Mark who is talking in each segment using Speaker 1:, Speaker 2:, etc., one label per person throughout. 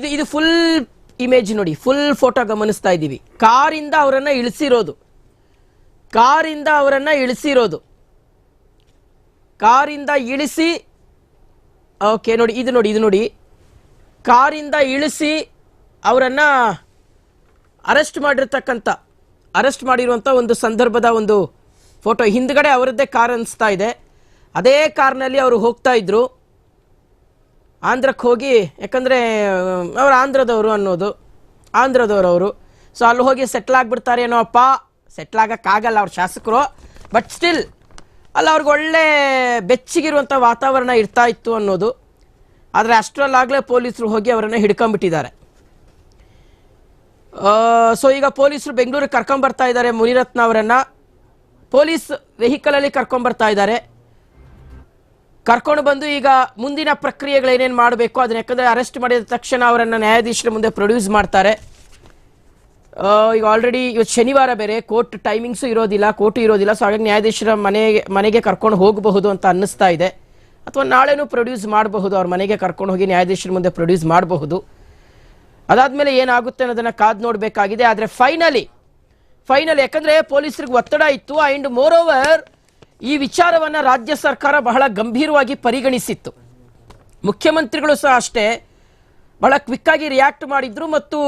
Speaker 1: ಇದು ಇದು full image ನೋಡಿ ಫುಲ್ ಫೋಟೋ ಗಮನಿಸ್ತಾ ಇದ್ದೀವಿ. ಕಾರಿಂದ ಅವರನ್ನ ಇಳಿಸಿರೋದು. ಕಾರಿಂದ ಅವರನ್ನ ಇಳಿಸಿರೋದು. ಕಾರಿಂದ ಇಳಿಸಿ ಓಕೆ ನೋಡಿ, ಇದು ನೋಡಿ ಇದು ನೋಡಿ. ಕಾರಿಂದ ಇಳಿಸಿ ಅವರನ್ನ ಅರೆಸ್ಟ್ ಮಾಡಿರ್ತಕ್ಕಂಥ, ಅರೆಸ್ಟ್ ಮಾಡಿರುವಂಥ ಒಂದು ಸಂದರ್ಭದ ಒಂದು ಫೋಟೋ ಹಿಂದ್ಗಡೆ ಅವರದ್ದೇ ಕಾರ್ ಅನ್ನಿಸ್ತಾ ಇದೆ. ಅದೇ ಕಾರ್ನಲ್ಲಿ ಅವರು ಹೋಗ್ತಾ ಇದ್ರು. ಆಂಧ್ರಕ್ಕೆ ಹೋಗಿ, ಯಾಕಂದರೆ, ಅವ್ರು ಆಂಧ್ರದವರು ಅನ್ನೋದು, ಆಂಧ್ರದವರು ಅವರು. ಸೊ ಅಲ್ಲಿ ಹೋಗಿ ಸೆಟ್ಲ್ ಆಗಿಬಿಡ್ತಾರೆ ಏನೋ ಅಪ್ಪ. ಸೆಟ್ಲ್ ಆಗೋಕ್ಕಾಗಲ್ಲ ಅವ್ರ ಶಾಸಕರು. ಬಟ್ ಸ್ಟಿಲ್ ಅಲ್ಲಿ ಅವ್ರಿಗೆ ಒಳ್ಳೆ ಬೆಚ್ಚಿಗಿರುವಂಥ ವಾತಾವರಣ ಇರ್ತಾ ಇತ್ತು ಅನ್ನೋದು. ಆದರೆ ಅಷ್ಟರಲ್ಲಾಗಲೇ ಪೊಲೀಸರು ಹೋಗಿ ಅವರನ್ನು ಹಿಡ್ಕೊಂಬಿಟ್ಟಿದ್ದಾರೆ ಸೊ ಈಗ ಪೊಲೀಸರು ಬೆಂಗಳೂರಿಗೆ ಕರ್ಕೊಂಬರ್ತಾ ಇದ್ದಾರೆ ಮುನಿರತ್ನ ಅವರನ್ನು. ಪೊಲೀಸ್ ವೆಹಿಕಲಲ್ಲಿ ಕರ್ಕೊಂಬರ್ತಾ ಇದ್ದಾರೆ. ಕರ್ಕೊಂಡು ಬಂದು ಈಗ ಮುಂದಿನ ಪ್ರಕ್ರಿಯೆಗಳು ಏನೇನು ಮಾಡಬೇಕು, ಅದನ್ನ ಯಾಕಂದರೆ ಅರೆಸ್ಟ್ ಮಾಡಿದ ತಕ್ಷಣ ಅವರನ್ನು ನ್ಯಾಯಾಧೀಶರ ಮುಂದೆ ಪ್ರೊಡ್ಯೂಸ್ ಮಾಡ್ತಾರೆ. ಈಗ ಆಲ್ರೆಡಿ ಇವತ್ತು ಶನಿವಾರ ಬೇರೆ ಕೋರ್ಟ್ ಟೈಮಿಂಗ್ಸು ಇರೋದಿಲ್ಲ ಕೋರ್ಟು ಇರೋದಿಲ್ಲ ಸೊ ಹಾಗಾಗಿ ನ್ಯಾಯಾಧೀಶರ ಮನೆಗೆ ಮನೆಗೆ ಕರ್ಕೊಂಡು ಹೋಗಬಹುದು ಅಂತ ಅನ್ನಿಸ್ತಾ ಇದೆ. ಅಥವಾ ನಾಳೆನೂ ಪ್ರೊಡ್ಯೂಸ್ ಮಾಡಬಹುದು, ಅವ್ರ ಮನೆಗೆ ಕರ್ಕೊಂಡು ಹೋಗಿ ನ್ಯಾಯಾಧೀಶರ ಮುಂದೆ ಪ್ರೊಡ್ಯೂಸ್ ಮಾಡಬಹುದು. ಅದಾದಮೇಲೆ ಏನಾಗುತ್ತೆ ಅನ್ನೋದನ್ನು ಕಾದು ನೋಡಬೇಕಾಗಿದೆ, ಆದರೆ ಫೈನಲಿ ಫೈನಲ್ ಯಾಕಂದರೆ ಪೊಲೀಸರಿಗೆ ಒತ್ತಡ ಇತ್ತು ಆ್ಯಂಡ್ ಮೋರ್ ಓವರ್ ಈ ವಿಚಾರವನ್ನ ರಾಜ್ಯ ಸರ್ಕಾರ ಬಹಳ ಗಂಭೀರವಾಗಿ ಪರಿಗಣಿಸಿತ್ತು. ಮುಖ್ಯಮಂತ್ರಿಗಳು ಸಹ ಅಷ್ಟೇ ಬಹಳ ಕ್ವಿಕ್ಕಾಗಿ ರಿಯಾಕ್ಟ್ ಮಾಡಿದ್ರು ಮತ್ತು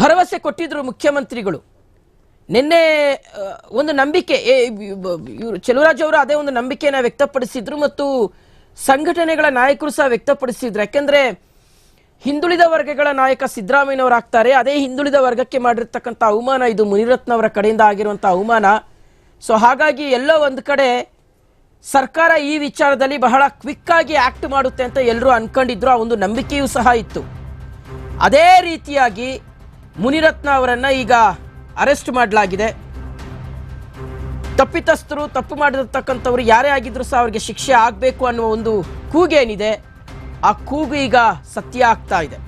Speaker 1: ಭರವಸೆ ಕೊಟ್ಟಿದ್ರು ಮುಖ್ಯಮಂತ್ರಿಗಳು. ನಿನ್ನೆ ಒಂದು ನಂಬಿಕೆ ಇವರು ಚೆಲುವರಾಜ್ ಅವರು ಅದೇ ಒಂದು ನಂಬಿಕೆಯನ್ನು ವ್ಯಕ್ತಪಡಿಸಿದ್ರು ಮತ್ತು ಸಂಘಟನೆಗಳ ನಾಯಕರು ಸಹ ವ್ಯಕ್ತಪಡಿಸಿದ್ರು. ಯಾಕೆಂದ್ರೆ ಹಿಂದುಳಿದ ವರ್ಗಗಳ ನಾಯಕ ಸಿದ್ದರಾಮಯ್ಯನವರು ಆಗ್ತಾರೆ ಅದೇ ಹಿಂದುಳಿದ ವರ್ಗಕ್ಕೆ ಮಾಡಿರ್ತಕ್ಕಂಥ ಅವಮಾನ ಇದು ಮುನಿರತ್ನವರ ಕಡೆಯಿಂದ ಆಗಿರುವಂಥ ಅವಮಾನ. ಸೊ ಹಾಗಾಗಿ ಎಲ್ಲೋ ಒಂದು ಕಡೆ ಸರ್ಕಾರ ಈ ವಿಚಾರದಲ್ಲಿ ಬಹಳ ಕ್ವಿಕ್ ಆಗಿ ಆಕ್ಟ್ ಮಾಡುತ್ತೆ ಅಂತ ಎಲ್ಲರೂ ಅನ್ಕೊಂಡಿದ್ರು, ಆ ಒಂದು ನಂಬಿಕೆಯೂ ಸಹ ಇತ್ತು. ಅದೇ ರೀತಿಯಾಗಿ ಮುನಿರತ್ನ ಅವರನ್ನು ಈಗ ಅರೆಸ್ಟ್ ಮಾಡಲಾಗಿದೆ. ತಪ್ಪಿತಸ್ಥರು, ತಪ್ಪು ಮಾಡಿರ್ತಕ್ಕಂಥವ್ರು ಯಾರೇ ಆಗಿದ್ರು ಸಹ ಅವರಿಗೆ ಶಿಕ್ಷೆ ಆಗಬೇಕು ಅನ್ನುವ ಒಂದು ಕೂಗೇನಿದೆ. ಆ ಕೂಗು ಈಗ ಸತ್ಯ ಆಗ್ತಾ ಇದೆ.